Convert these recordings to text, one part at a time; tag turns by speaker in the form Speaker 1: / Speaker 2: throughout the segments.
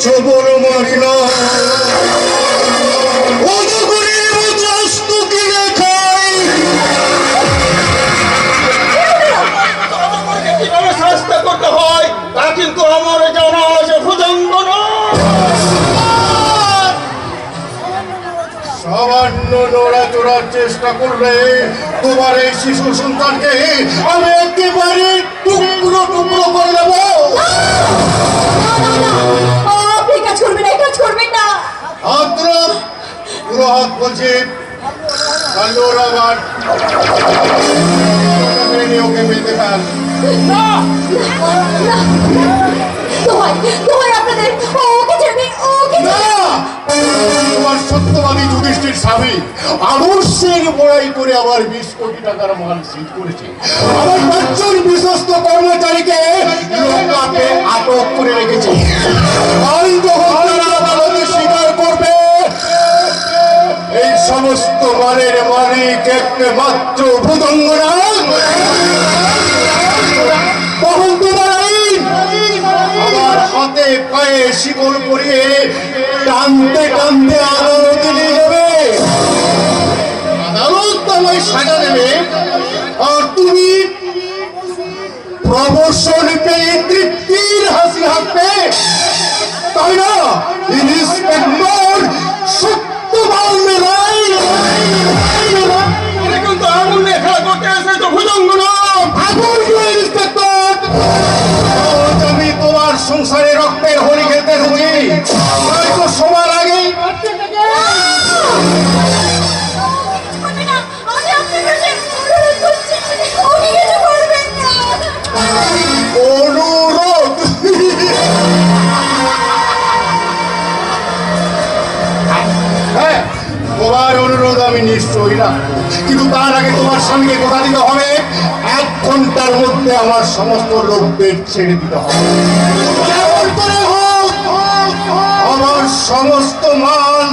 Speaker 1: ছবল মারিল
Speaker 2: হয় কিন্তু আমার জানা আছে ভুজঙ্গ
Speaker 1: সামান্য নড়াচড়ার চেষ্টা করলে তোমার এই শিশু সন্তানকে আমি একেবারে টুকরো টুকরো করে দেবো
Speaker 3: আপনি না এই কাজ না।
Speaker 1: আদ্রব পুরো হাত বলছি। কালোর আবার ওকে মিলতে পার
Speaker 3: আপনাদের ওকে ছেড়ে ওকে
Speaker 1: তোমার সত্যবাদী যুধিষ্ঠির স্বামী আদর্শের বড়াই করে আবার বিশ কোটি টাকার মাল সিট করেছে। আমার পাঁচজন বিশ্বস্ত কর্মচারীকে লোকাকে আটক করে রেখেছে। যখন সমস্ত মালের মালিক একটা মাত্র আমার হাতে পায়ে শিকল পরিয়ে টানতে টানতে আদালতে নিয়ে যাবে আদালত আমায় সাজা দেবে। আর তুমি প্রমোশন আমি নিশ্চয়ই না। কিন্তু তার আগে তোমার কথা দিতে হবে। এক ঘণ্টার মধ্যে আমার সমস্ত লোকদের ছেড়ে দিতে হবে। আমার সমস্ত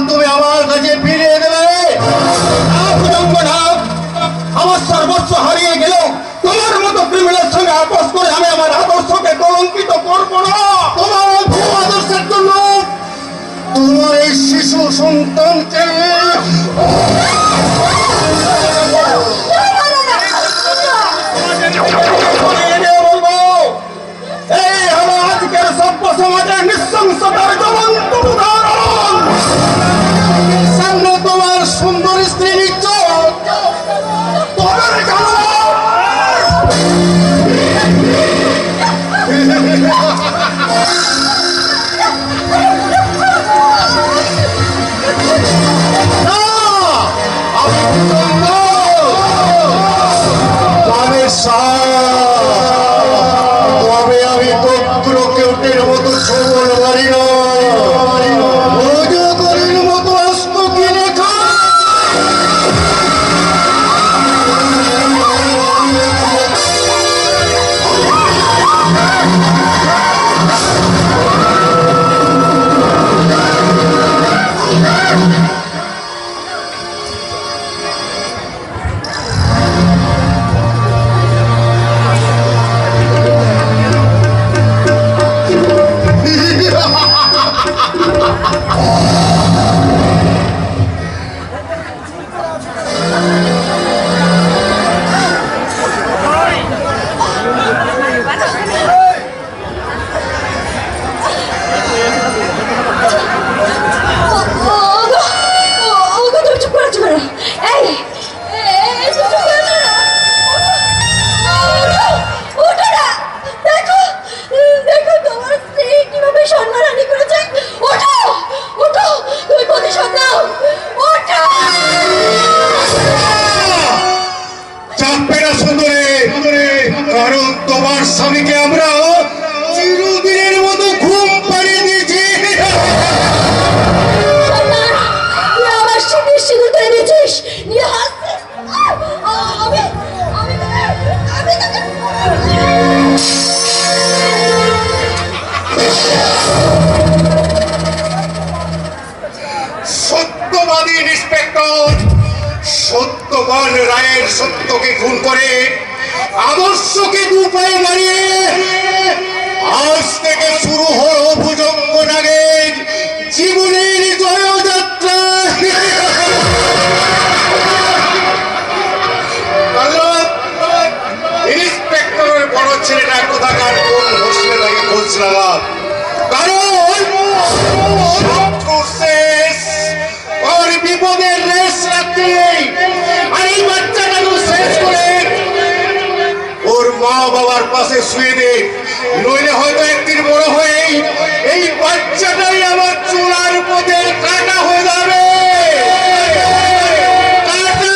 Speaker 1: তুমি আমার কাছে ফিরিয়ে দেবে।
Speaker 2: আমার হারিয়ে গেল তোমার মতো ক্রিমিনাল সঙ্গে আপোষ করে আমি আমার আদর্শকে কলঙ্কিত করব না।
Speaker 1: তোমার আদর্শের জন্য তোমার এই শিশু সন্তানকে সত্যবাদী ইন্সপেক্টর সত্যবান রায়ের সত্যকে খুন করে আদর্শকে দু পায়ে দাঁড়িয়ে আজ পাশে শুয়ে দে নইলে হয়তো একদিন বড় হয়ে এই বাচ্চাটাই আমার চূড়ার পথে কাটা হয়ে যাবে কাটা!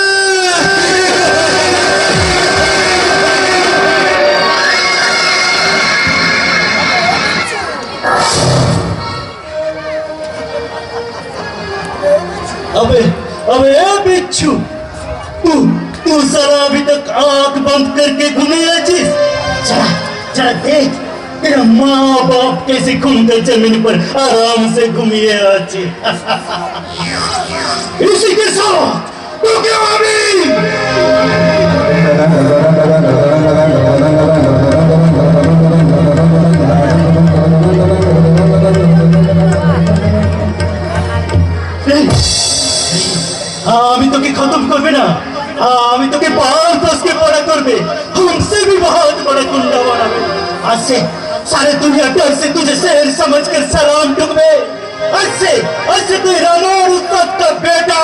Speaker 2: अबे अबे ए बिच्छू तू तू सारा अभी तक आंख बंद करके घूमे आजीज जरा जरा देख तेरा माँ बाप कैसे घूमकर जमीन पर आराम से घूमिए आजी इसी के साथ तू क्यों अभी आज से सारे दुनिया डर से तुझे शेर समझकर सलाम ठुकबे आज से आज से तू राणा और का बेटा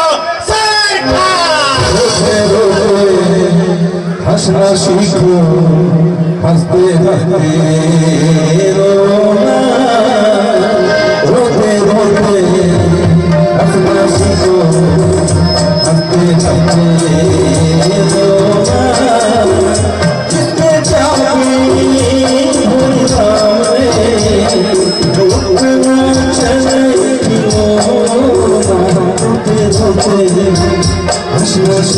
Speaker 4: हंसना सीखो, हँसते हँसते रोना रोते रोते, हंसना सीखो, हँसते हँसते